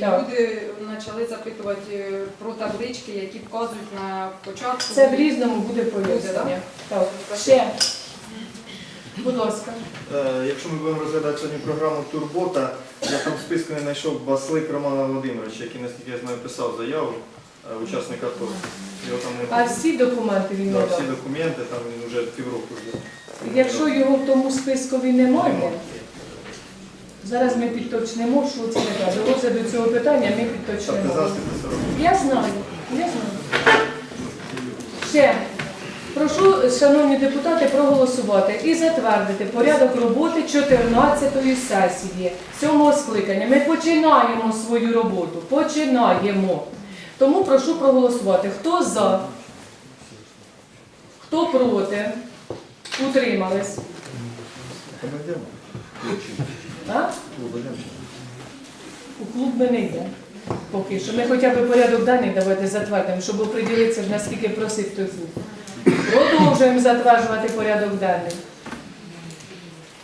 Так. Люди почали запитувати е, про таблички, які вказують на початку. Це в різному буде пояснення. Так. Ще. Будь ласка. Е, Якщо ми будемо розглядати сьогодні програму Турбота, я там в списку не знайшов Баслик Романа Володимировича, який, наскільки я знаю, писав заяву е, учасника АТО. Його там А всі документи він Да, не всі документи, там він вже півроку вже. Якщо його в тому спискові немає, зараз ми підточнемо, що це таке. До цього питання ми підточнемо. Я знаю, я знаю. Ще. Прошу, шановні депутати, проголосувати і затвердити порядок роботи 14-ї сесії 7-го скликання. Ми починаємо свою роботу. Починаємо. Тому прошу проголосувати. Хто за? Хто проти? Утримались? А? У клуб ми не йдемо. Поки що. Ми хоча б порядок денний давайте затвердимо, щоб оприділитися, наскільки просить той клуб. Продовжуємо затверджувати порядок денний.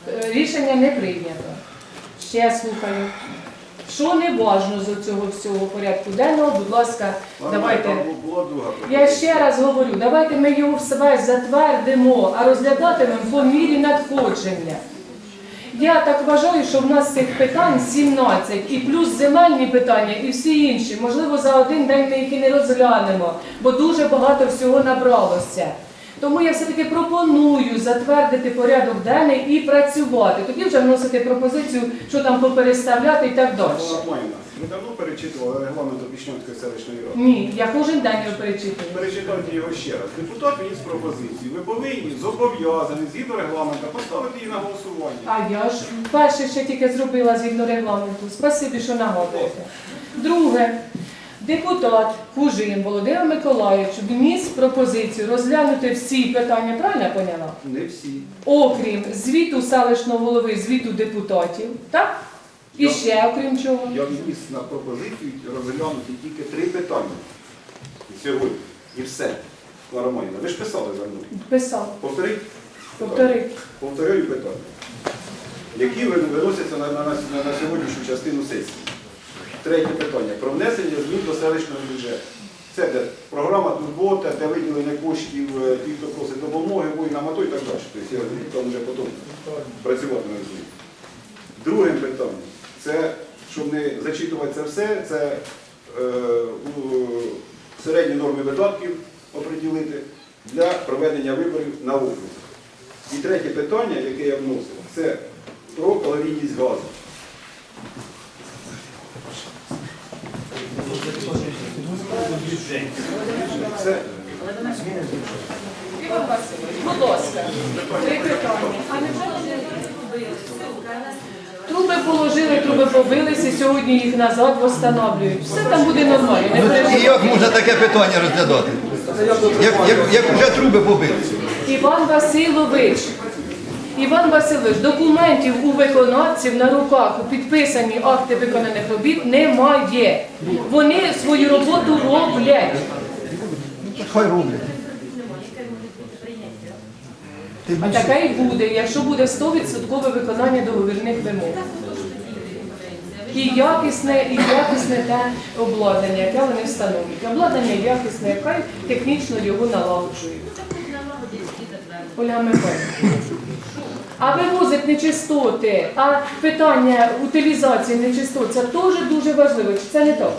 Е, Рішення не прийнято. Ще слухаю. Що не важно з цього всього порядку денного, будь ласка, давайте. Я ще раз говорю, давайте ми його весь затвердимо, а розглядатимемо по мірі надходження. Я так вважаю, що в нас цих питань 17, і плюс земельні питання, і всі інші. Можливо, за один день ми їх і не розглянемо, бо дуже багато всього набралося. Тому я все-таки пропоную затвердити порядок денний і працювати. Тоді вже вносити пропозицію, що там попереставляти і так далі. Ми давно перечитували регламент Опішнянської селищної ради. Ні, я кожен день його перечитую. Перечитайте його ще раз. Депутат вніс пропозиції. Ви повинні зобов'язані згідно регламенту поставити її на голосування. А я ж перше ще тільки зробила згідно регламенту. Спасибі, що нагадуєте. Друге, депутат Кужин Володимир Миколаївич вніс пропозицію розглянути всі питання, правильно я поняла? Не всі. Окрім звіту селищного голови, звіту депутатів, так? І Я- ще окрім чого? Я вніс на пропозицію розглянути тільки три питання. Сьогодні. І все. Клара Майна. Ви ж писали за мною. Писав. Повторіть. Повтори. Повторюю питання. Які ви- виносяться на, на, на, на сьогоднішню частину сесії? Третє питання. Про внесення змін до селищного бюджету. Це де програма турбота, де виділення коштів е, ті, хто просить допомоги, воїнам АТО і так далі. Тобто я там вже потім працюватиме з ним. Друге питання. Це, щоб не зачитувати це все, це е, у, середні норми видатків оприділити для проведення виборів на округ. І третє питання, яке я вносив, це про калорійність газу. Іван Васильович, будь ласка, три питання. А не Труби положили, труби побилися, сьогодні їх назад встановлюють. Все там буде нормально. Не І переживайте. як можна таке питання розглядати? Як, як, як вже труби побилися? Іван Васильович. Іван Васильович, документів у виконавців на руках підписані акти виконаних робіт немає. Вони свою роботу роблять. Хай роблять. А таке і буде, якщо буде 100% виконання договірних вимог. І якісне, і якісне те обладнання, яке вони встановлюють. Обладнання якісне, хай технічно його налагоджують. Оля Михайлівна. А вивозить нечистоти, а питання утилізації нечистот, це теж дуже важливо. Чи це не так?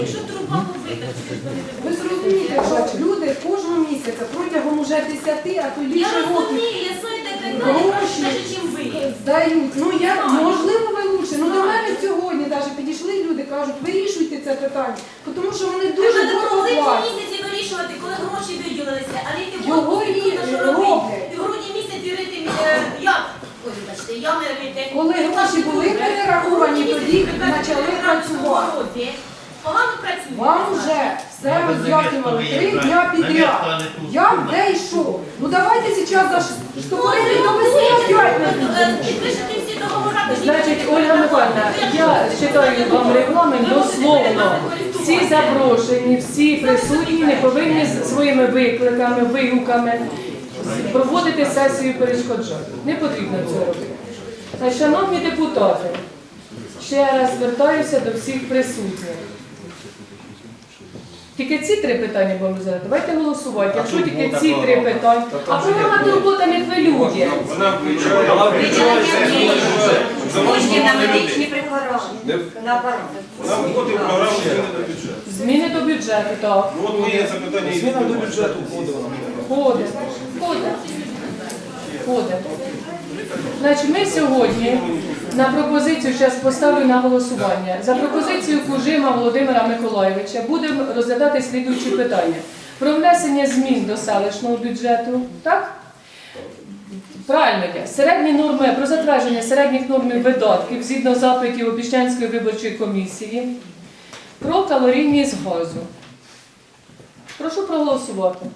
Якщо труба побита, то ж вони Ви зрозумієте, що люди кожного місяця протягом уже 10, а то Я більше років розумію, Гроші. чим ви. здають. Ну я можливо ви лучше. Ну до мене сьогодні навіть підійшли люди, кажуть, вирішуйте це питання, тому що вони дуже дорого платять. місяці вирішувати, коли гроші виділилися, а робити. роблять. Е, як? Ой, вибачте, ями рити. Коли гроші були перераховані, тоді почали працювати. Погано працює. Вам вже все роз'яснювали три дня підряд. Як, де що? Ну давайте зараз заштопорити до весни опять на Е, Підпишете всі договори. Значить, Ольга Михайловна, я читаю вам регламент дословно. Всі запрошені, всі присутні не повинні з своїми викликами, вигуками проводити сесію перешкоджати. Не потрібно цього робити. Значить, Шановні депутати, ще раз звертаюся до всіх присутніх. Тільки ці три питання будемо розглядати. Давайте голосувати. Якщо тільки ці три питання, а програма турбота не хвилює. Кошти на медичні препарати. Вона входить програму зміни до бюджету. Зміни до бюджету, так. Ну от моє запитання Зміна до бюджету входила. Ходить. Ходить. Значить, ми сьогодні на пропозицію, зараз поставлю на голосування, за пропозицією Кужима Володимира Миколайовича будемо розглядати слідуючі питання. Про внесення змін до селищного бюджету, так? Правильно є. Середні норми про затвердження середніх норм видатків згідно запитів Опішнянської виборчої комісії, про калорійність газу. Прошу проголосувати.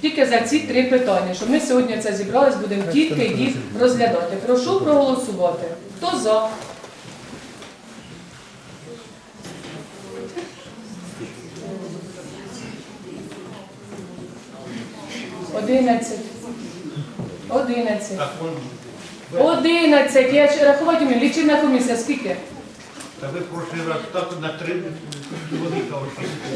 Тільки за ці три питання, що ми сьогодні це зібрались, будемо тільки їх розглядати. Прошу проголосувати. Хто за? Одинадцять. Одинадцять. Одинадцять. Я рахувати вмію. Лічильна комісія. Скільки? Та ви прошлий раз так на три чоловіка.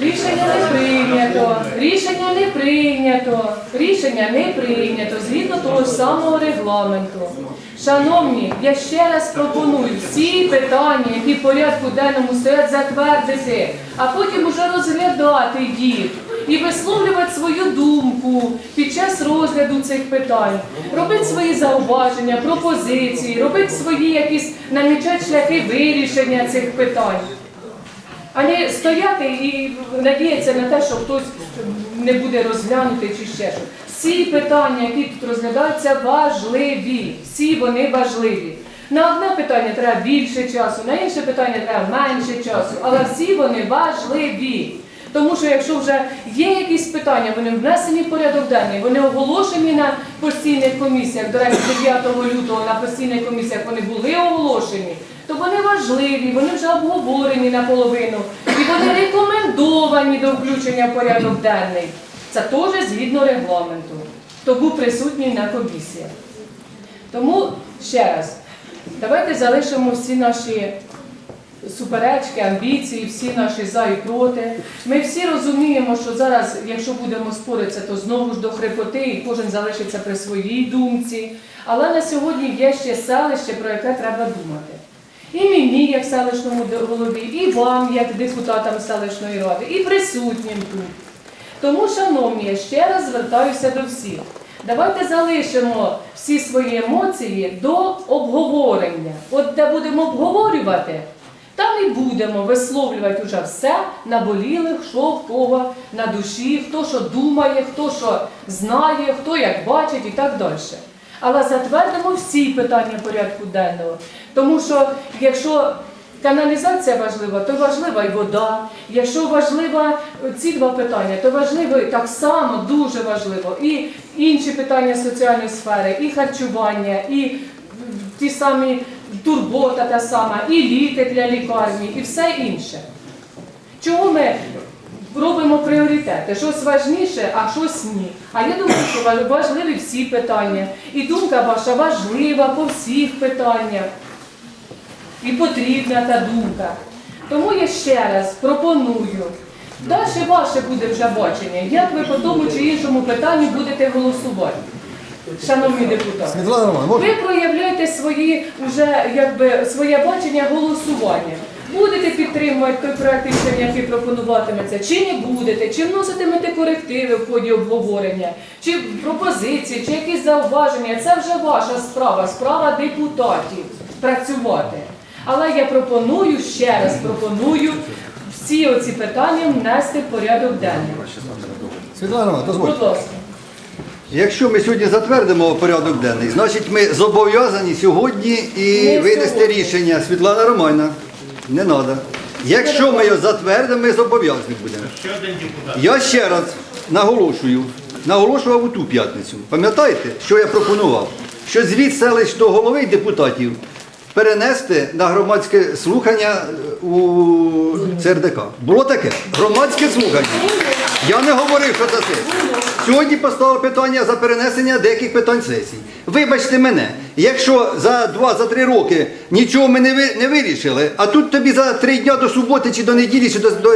Рішення не прийнято. Рішення не прийнято. Рішення не прийнято згідно того самого регламенту. Шановні, я ще раз пропоную всі питання, які в порядку денному стоять, затвердити, а потім уже розглядати їх і висловлювати свою думку під час розгляду цих питань, робити свої зауваження, пропозиції, робити свої якісь намічати шляхи вирішення цих питань. А не стояти і надіятися на те, що хтось не буде розглянути чи ще щось. Всі питання, які тут розглядаються, важливі. Всі вони важливі. На одне питання треба більше часу, на інше питання треба менше часу, але всі вони важливі. Тому що якщо вже є якісь питання, вони внесені в порядок денний, вони оголошені на постійних комісіях. До речі, 9 лютого на постійних комісіях вони були оголошені, то вони важливі, вони вже обговорені наполовину, і вони рекомендовані до включення в порядок денний. Це теж згідно регламенту, хто був присутній на комісіях. Тому ще раз, давайте залишимо всі наші суперечки, амбіції, всі наші за і проти. Ми всі розуміємо, що зараз, якщо будемо споритися, то знову ж до хрипоти, і кожен залишиться при своїй думці. Але на сьогодні є ще селище, про яке треба думати. І мені, як селищному голові, і вам, як депутатам селищної ради, і присутнім тут. Тому, шановні, я ще раз звертаюся до всіх. Давайте залишимо всі свої емоції до обговорення. От де будемо обговорювати, там і будемо висловлювати вже все наболілих, що в кого на душі, хто що думає, хто що знає, хто як бачить і так далі. Але затвердимо всі питання порядку денного. Тому що якщо каналізація важлива, то важлива і вода. Якщо важлива ці два питання, то важливо так само дуже важливо і інші питання соціальної сфери, і харчування, і ті самі турбота та сама, і ліки для лікарні, і все інше. Чому ми робимо пріоритети? Щось важніше, а щось ні. А я думаю, що важливі всі питання. І думка ваша важлива по всіх питаннях. І потрібна та думка. Тому я ще раз пропоную. Далі ваше буде вже бачення, як ви по тому чи іншому питанню будете голосувати. Шановні депутати. Світлана Роман, можна? Ви проявляєте свої уже якби своє бачення голосування. Будете підтримувати той проект рішення, який пропонуватиметься, чи не будете, чи вноситимете корективи в ході обговорення, чи пропозиції, чи якісь зауваження. Це вже ваша справа, справа депутатів працювати. Але я пропоную ще раз пропоную всі оці питання внести в порядок денний. Світлана Роман, дозвольте. Будь ласка. Якщо ми сьогодні затвердимо порядок денний, значить ми зобов'язані сьогодні і винести рішення. Світлана Романівна, не треба. Якщо ми його затвердимо, ми зобов'язані будемо. Я ще раз наголошую, наголошував у ту п'ятницю. Пам'ятаєте, що я пропонував? Що звіт селищного голови і депутатів перенести на громадське слухання у ЦРДК. Було таке. Громадське слухання. Я не говорив, що це сесія. Сьогодні поставив питання за перенесення деяких питань сесій. Вибачте мене, Якщо за два, за три роки нічого ми не, ви- не вирішили, а тут тобі за три дня до суботи чи до неділі, чи до, до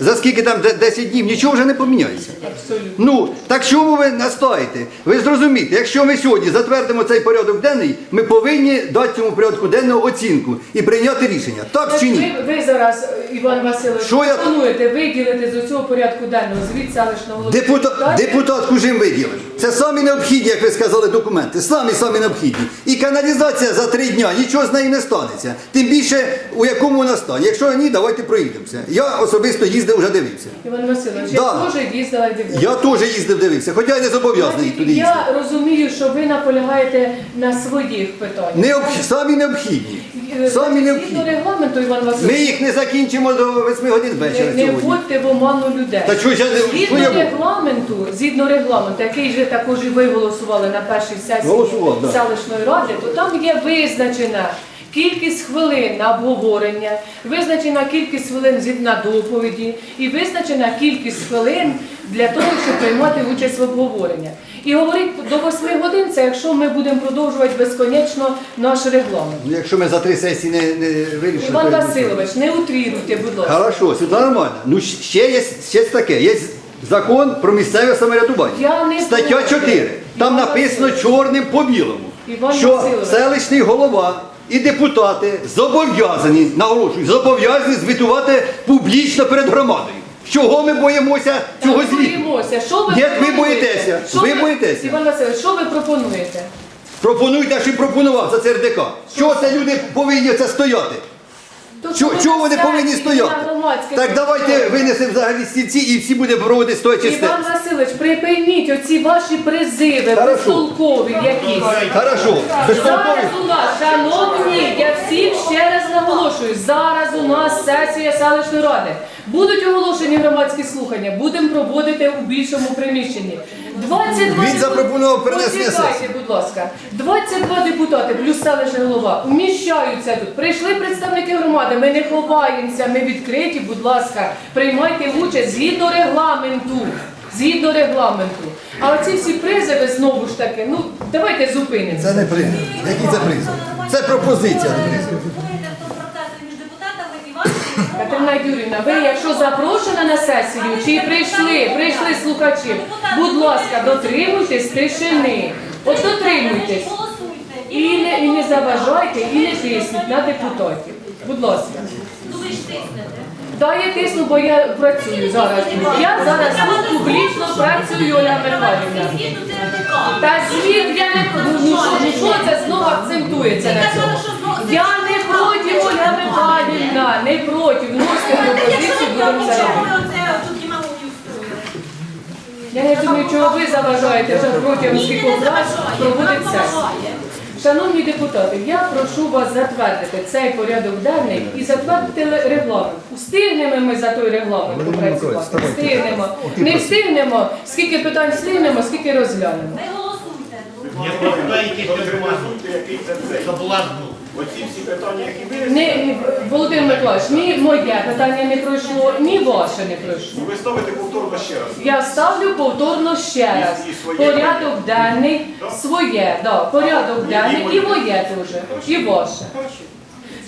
за скільки там де- 10 днів, нічого вже не поміняється. Абсолютно. Ну, так чому ви настаєте? Ви зрозумієте, якщо ми сьогодні затвердимо цей порядок денний, ми повинні дати цьому порядку денного оцінку і прийняти рішення. Так чи ні? Ви, ви зараз, Іван Васильович, Що я- пропонуєте виділити з цього порядку денного звіт селищного голови. Депутат, депутатів? депутат Кужим виділив. Це самі необхідні, як ви сказали, документи. Самі самі необхідні. І каналізація за три дня, нічого з нею не станеться. Тим більше у якому вона стані. Якщо ні, давайте проїдемося. Я особисто їздив, вже дивився. Іван Васильович, Да. я теж їздила і дивилася. Я теж їздив, дивився, хоча я не зобов'язаний Значить, туди їздити. Я розумію, що ви наполягаєте на своїх питаннях. Необх... Самі необхідні. Е, Самі Згідно необхідні. регламенту, Іван Ми їх не закінчимо до 8 годин вечора не, не сьогодні. вводьте в оману людей. Та чого ж я не Згідно я регламенту, згідно регламенту, який же також і ви голосували на першій сесії Голосував, да. селищної ради, то там є визначена кількість хвилин на обговорення, визначена кількість хвилин на доповіді і визначена кількість хвилин для того, щоб приймати участь в обговоренні. І говорить до 8 годин, це якщо ми будемо продовжувати безконечно наш регламент. Ну, Якщо ми за три сесії не, не вирішимо. Іван то- Васильович, не утріруйте, будь ласка. Хорошо, все нормально. Ну щ- ще є ще таке. Є закон про місцеве самоврядування. Я не Стаття проти. 4. Там написано чорним по білому, Іван що Васильович. селищний голова і депутати зобов'язані, наголошую, зобов'язані звітувати публічно перед громадою. Чого ми боїмося цього Ми звіту? боїмося. Що ви Як ви пропонуєте? боїтеся? Що Ви боїтеся? Іван Васильович, що ви пропонуєте? Пропонуйте, що й пропонував за ЦРДК. Чого це люди повинні це стояти? То Чого, вони повинні стояти? Так давайте винесемо взагалі стільці і всі будемо проводити стоячи. Іван Васильович, припиніть оці ваші призиви, Хорошо. безтолкові якісь. Хорошо. Безтолкові. Зараз у нас, шановні, я всім ще раз наголошую, зараз у нас сесія селищної ради. Будуть оголошені громадські слухання, будемо проводити у більшому приміщенні. 22 Він запропонував перенесення Почекайте, будь ласка. 22 депутати плюс селищний голова вміщаються тут. Прийшли представники громади, ми не ховаємося, ми відкриті, будь ласка, приймайте участь згідно регламенту. Згідно регламенту. А оці всі призови знову ж таки, ну давайте зупинимося. Це не призов. Який це призов? Це пропозиція. не призов. Говорите в тому процесі між депутатами і Катерина Юрівна, ви якщо запрошена на сесію чи прийшли, прийшли слухачі, будь ласка, дотримуйтесь тишини. От дотримуйтесь. І не, і не заважайте, і не тисніть на депутатів. Будь ласка. Ну ви ж тиснете. Да, я тисну, бо я працюю зараз. Я зараз тут публічно працюю, Оля Михайлівна. Та звіт я не ну, ну, що, ну що це знову акцентується на цьому? Я не Оля Михайлівна, не проти. Вносите пропозицію, будемо це робити. Я не думаю, чого ви заважаєте вже протягом скількох разів проводить сесію. Шановні депутати, я прошу вас затвердити цей порядок денний і затвердити регламент. Встигнемо ми за той регламент попрацювати? Встигнемо. Не встигнемо, скільки питань встигнемо, скільки розглянемо. Не голосуйте. Не повертайтесь до бумаги. Який це? Соблазну. Оці всі питання, які ви Ні, Володимир Миколаївич, ні моє питання не пройшло, ні ваше не пройшло. ви ставите повторно ще раз. Я ставлю повторно ще раз. І- і своє. Порядок денний, своє, да, порядок денний і моє теж, і ваше.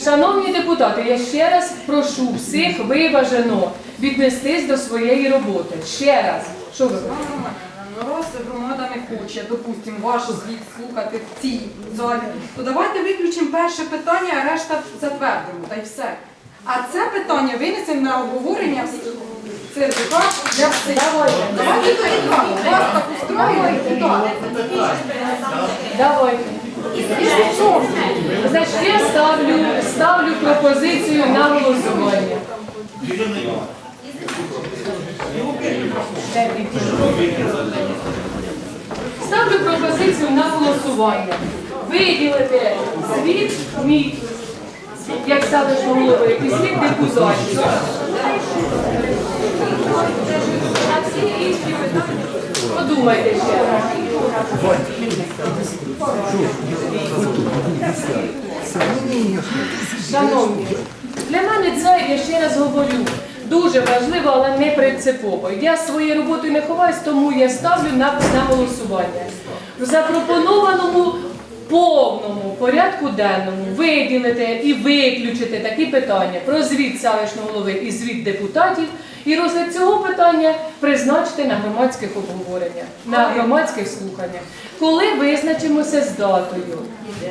Шановні депутати, я ще раз прошу всіх виважено віднестись до своєї роботи. Ще раз. Що ви хочете? Раз громада не хоче, допустимо, ваш звіт слухати в цій залі, то давайте виключимо перше питання, а решта затвердимо, та й все. А це питання винесемо на обговорення в ЦРДК для всіх. Давайте тоді так, вас так устроює. Давайте. Значить, я ставлю, ставлю пропозицію на голосування. Ставлю пропозицію на голосування. Виділити звіт мій, як селищного голови, і звіт депутатів. Подумайте ще. Шановні, для мене це, я ще раз говорю, дуже важливо, але не принципово. Я своєю роботою не ховаюсь, тому я ставлю на, на голосування. В запропонованому повному порядку денному виділити і виключити такі питання про звіт селищного голови і звіт депутатів, і розгляд цього питання призначити на громадських обговореннях, на громадських слуханнях. Коли визначимося з датою?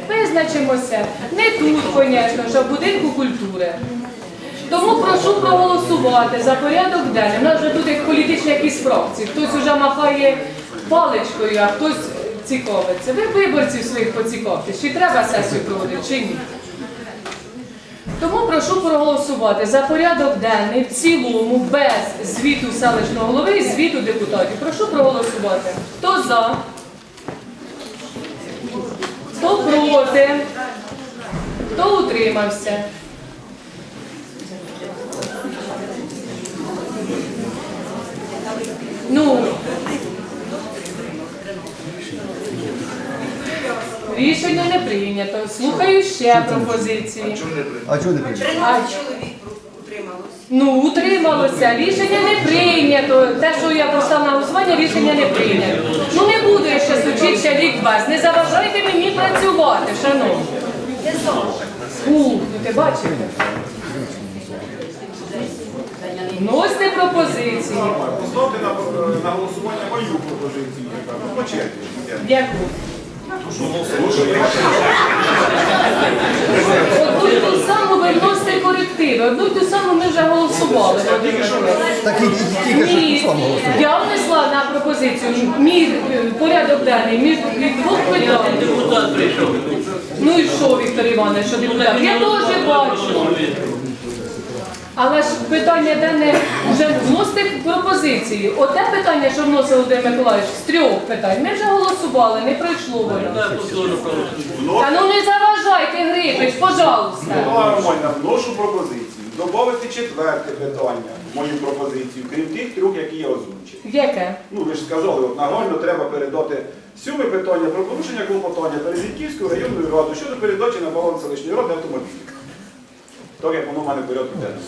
Визначимося не тут, звісно, що в будинку культури. Тому прошу проголосувати за порядок денний. У нас вже тут як політичні якісь фракції. Хтось вже махає паличкою, а хтось цікавиться. Ви виборців своїх поцікавтесь, чи треба сесію проводити, чи ні. Тому прошу проголосувати за порядок денний в цілому без звіту селищного голови і звіту депутатів. Прошу проголосувати. Хто за? Хто проти? Хто утримався? Ну. Рішення не прийнято. Слухаю ще пропозиції. А чого не прийде? 13 чоловік утрималось. Ну, утрималося. Рішення не прийнято. Те, що я поставила на голосування, рішення не прийнято. Ну не буду я ще сучити ще рік вас. Не заважайте мені працювати, шановні. Ух, ну ти бачите? Вносьте пропозиції. Поставте на, на голосування мою пропозицію. яка, ну, По черзі. Яку? Одну й ту саму ви вносите корективи. Одну й ту саму ми вже голосували. Так і тільки що Ні, я внесла на пропозицію мій е, порядок денний між від двох питань. Депутат прийшов. Ну і що, Віктор Іванович, що депутат? Я теж бачу. Але ж питання денне вже вносите пропозиції. Оте питання, що вносив Володимир Миколаївич, з трьох питань, ми вже голосували, не пройшло воно. Дай повторно проголосуємо. Та ну не заважайте, Грипич, пожалуйста. Микола Романівна, вношу пропозицію. Добавити четверте питання, мою пропозицію, крім тих трьох, які я озвучив. Яке? Ну, ви ж сказали, от нагально треба передати сьоме питання про порушення клопотання Березінківською районною радою щодо передачі на баланс селищної ради автомобілів. Так як воно в мене в порядку денному.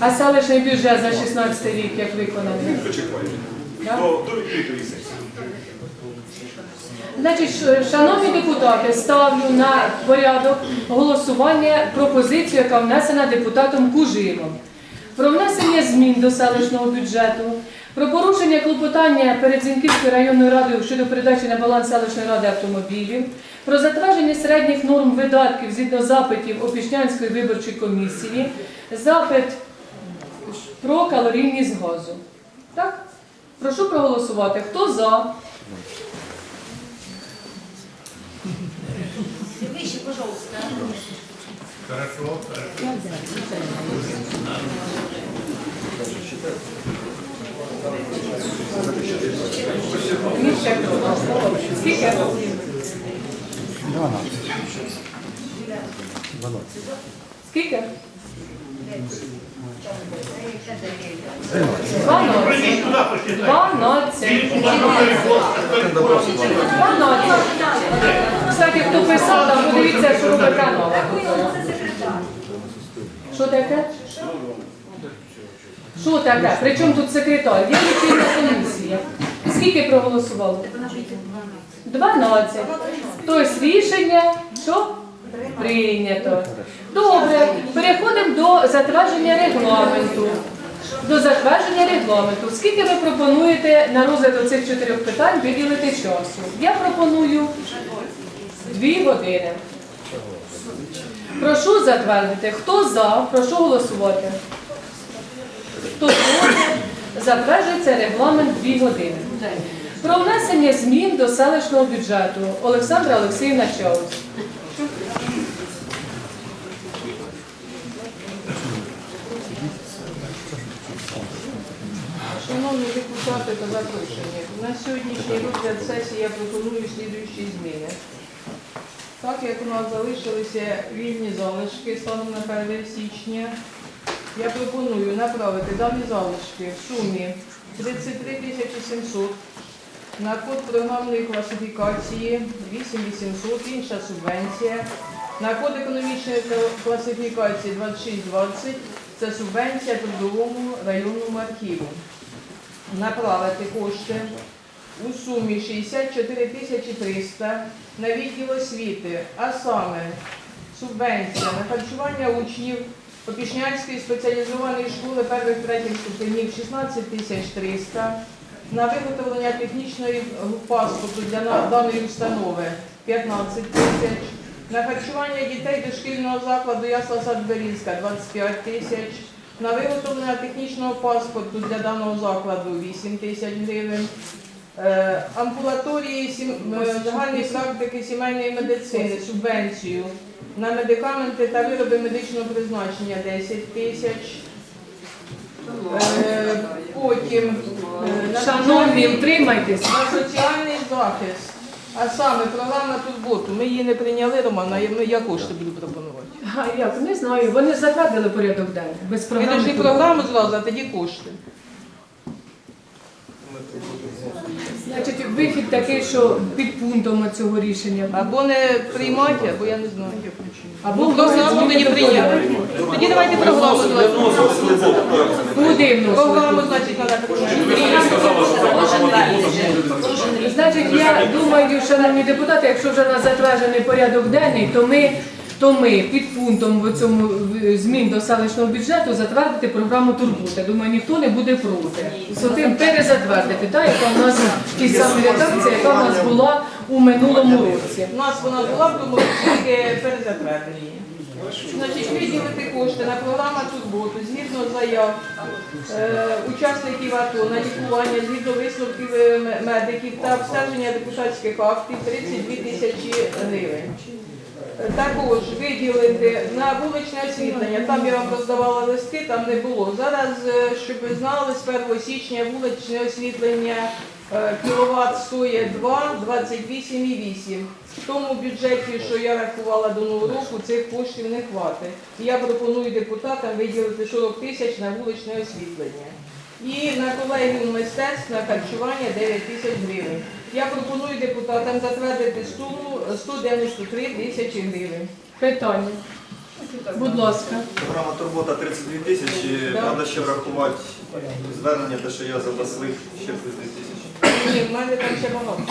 А селищний бюджет за 16 рік як виконаний? Почекайте. До, до відкритої сесії. Значить, ш- шановні депутати, ставлю на порядок голосування пропозицію, яка внесена депутатом Кужимом. Про внесення змін до селищного бюджету, про порушення клопотання перед Зінківською районною радою щодо передачі на баланс селищної ради автомобілів, про затвердження середніх норм видатків згідно запитів Опішнянської виборчої комісії, запит про калорійність газу. Так? Прошу проголосувати. Хто за? Вище, пожалуйста. Хорошо, хорошо. Скільки? 12. Скільки? 12. 12. Скільки 12. Кстати, хто писав, подивіться, що робить канова. Що таке? Що таке? Причому тут секретар? Є лічильна комісія. Скільки проголосувало? 12. Тобто рішення, що? Прийнято. Добре, переходимо до затвердження регламенту. До затвердження регламенту. Скільки ви пропонуєте на розгляд оцих чотирьох питань виділити часу? Я пропоную дві години. Прошу затвердити. Хто за? Прошу голосувати. Хто проти? Затверджується регламент дві години. Про внесення змін до селищного бюджету. Олександра Олексіївна Чаус. Шановні депутати та запрошені, на сьогоднішній розгляд сесії я пропоную слідуючі зміни. Так як у нас залишилися вільні залишки станом на 1 січня, я пропоную направити дані залишки в сумі 33 тисячі 700 на код програмної класифікації 8800, інша субвенція, на код економічної класифікації 2620, це субвенція трудовому районному архіву. направити кошти у сумі 64 тисячі 300 на відділ освіти, а саме субвенція на харчування учнів Попішнянської спеціалізованої школи перших третіх ступенів 16 тисяч 300, на виготовлення технічної паспорту для даної установи 15 тисяч, на харчування дітей дошкільного закладу Ясла Садберізька 25 тисяч, на виготовлення технічного паспорту для даного закладу 8 тисяч гривень, Е, амбулаторії е, загальної практики сімейної медицини субвенцію на медикаменти та вироби медичного призначення 10 тисяч. Е, Потім е, на Шановні, соціальний- утримайтесь. на соціальний захист, а саме програма турботу. Ми її не прийняли, Роман, а я- ми- я кошти буду пропонувати. А як? Не знаю. Вони затвердили порядок денний. Без Ми програми. дошли програму зразу, а тоді кошти. Значить, вихід такий, що під пунктом цього рішення. Або не приймати, або я не знаю. Або Або програму тоді прийняти. Тоді давайте програму зразу. Куди вносити? Програму, значить, треба Значить, я думаю, шановні депутати, якщо вже на затверджений порядок денний, то ми, то ми під пунктом в цьому змін до селищного бюджету затвердити програму турботи. Думаю, ніхто не буде проти. З тим перезатвердити, та, яка в нас в тій самій редакції, яка в нас була у минулому році. У нас вона була, тому тільки перезатвердили її. Значить, виділити кошти на програму турботу згідно заяв е, учасників АТО на лікування, згідно висновків е, медиків та обстеження депутатських актів 32 тисячі гривень. Також виділити на вуличне освітлення. Там я вам роздавала листки, там не було. Зараз, е, щоб ви знали, з 1 січня вуличне освітлення е, кіловат стоїть 2, 28,8. В тому бюджеті, що я рахувала до нового року, цих коштів не хватить. Я пропоную депутатам виділити 40 тисяч на вуличне освітлення. І на колегію мистецтв на харчування 9 тисяч гривень. Я пропоную депутатам затвердити суму 193 тисячі гривень. Питання. Будь ласка. Програма Турбота 32 тисячі, Да. треба ще врахувати звернення, те, що я задаслив ще плюс 2 тисячі. Ні, в мене там ще багато.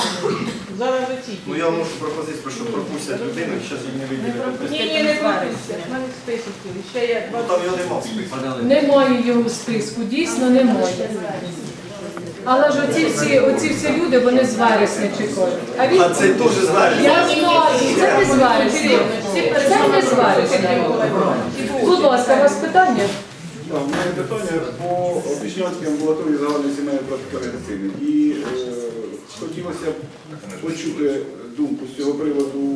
Зараз оці. Ну я можу пропозицію, що пропустять людину, зараз їм не. Ні, ні, не пропустя. В мене список. Ще є Ну 20. там його нема в списку. Немає його в списку, дійсно немає. Але ж оці всі, оці всі люди, вони з вересня чекають. А він А це теж знаєш. Я знаю, це не з вересня. Це не з вересня. Будь ласка, у вас питання? У мене питання по Опішнянській амбулаторії загальної сімейної практики медицини. І е, хотілося б почути думку з цього приводу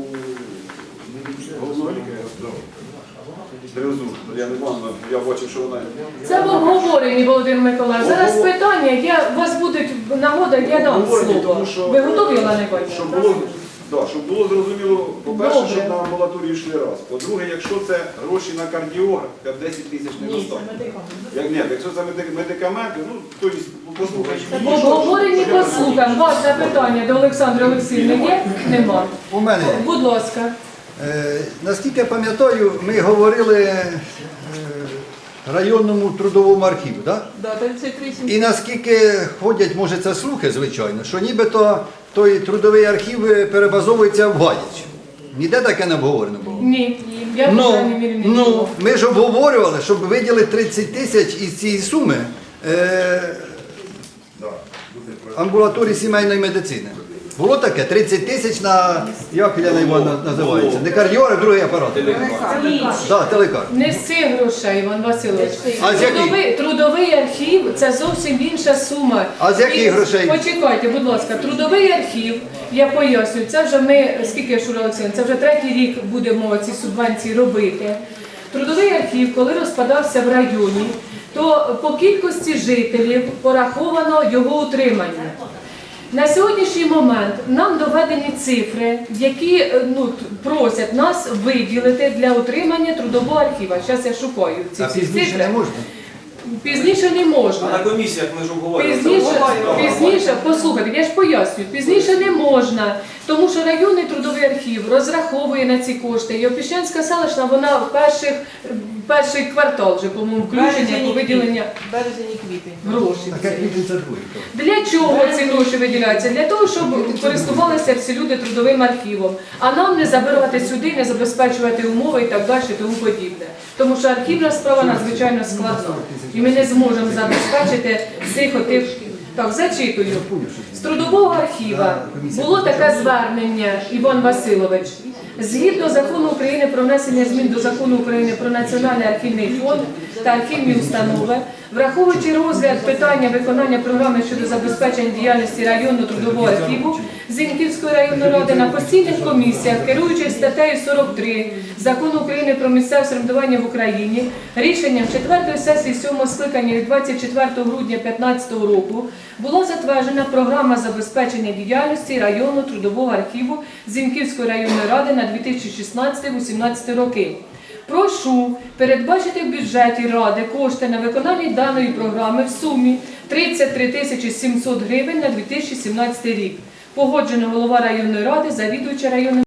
Я не знаю, я бачив, що вона Це в обговоренні, Володимир Миколаївич. Зараз Обговор- питання, я, у вас буде нагода, я дам Обговоренні, слово. тому що, Ви готові, Олена щоб Іванівна? було, да, щоб було зрозуміло, по-перше, Добре. щоб на амбулаторію йшли раз. По-друге, якщо це гроші на кардіограф, то 10 тисяч не Ні, достатньо. Як, ні, якщо це медик- медикаменти, ну, то послухай. В обговоренні послухаємо. Ваше запитання до Олександра Олексійовни є? Нема. У мене. Будь ласка. Е, наскільки я пам'ятаю, ми говорили е, районному трудовому архіву, так? Да, 38 І наскільки ходять, може це слухи, звичайно, що нібито той трудовий архів е, перебазовується в Гадяч. Ніде таке не обговорено було. Ні. Я Ну, крайній мірі не ну, ми ж обговорювали, щоб виділити 30 тисяч із цієї суми е, амбулаторії сімейної медицини. Було таке 30 тисяч на, як Ілляна Івановна називається, не кардіограф, другий апарат. Да, телекар. Не з цих грошей, Іван Васильович. А з яких? Трудовий, трудовий архів це зовсім інша сума. А з яких І- грошей? Почекайте, будь ласка, трудовий архів, я пояснюю, це вже ми, скільки Шура Олексійовна, це вже третій рік будемо ці субвенції робити. Трудовий архів, коли розпадався в районі, то по кількості жителів пораховано його утримання. На сьогоднішній момент нам доведені цифри, які е, ну, просять нас виділити для отримання трудового архіва. Зараз я шукаю ці А всі пізніше цифри. не можна. Пізніше не А на можна. комісіях ми ж обговорювали. Пізніше, пізніше, послухайте, я ж пояснюю, пізніше не можна, тому що районний трудовий архів розраховує на ці кошти. І Опішнянська селищна, вона в перших, перший квартал вже, по-моєму, включення по виділення Березень і квітень. грошей. Для чого ці гроші виділяються? Для того, щоб користувалися всі люди трудовим архівом, а нам не забирати сюди, не забезпечувати умови і так далі, і тому подібне. Тому що архівна справа надзвичайно складна, і ми не зможемо забезпечити всіх отих. Так, зачитую. З трудового архіва було таке звернення, Іван Васильович. Згідно закону України про внесення змін до закону України про національний архівний фонд та архівні установи, враховуючи розгляд питання виконання програми щодо забезпечення діяльності районного трудового архіву Зіньківської районної ради на постійних комісіях, керуючись статтею 43 закону України про місцеве самоврядування в Україні, рішенням 4 сесії 7 скликання від 24 грудня 2015 року була затверджена програма забезпечення діяльності районного трудового архіву Зіньківської районної ради на 2016-2018 роки. Прошу передбачити в бюджеті ради кошти на виконання даної програми в сумі 33 тисячі 700 гривень на 2017 рік. Погоджено голова районної ради, завідувача районним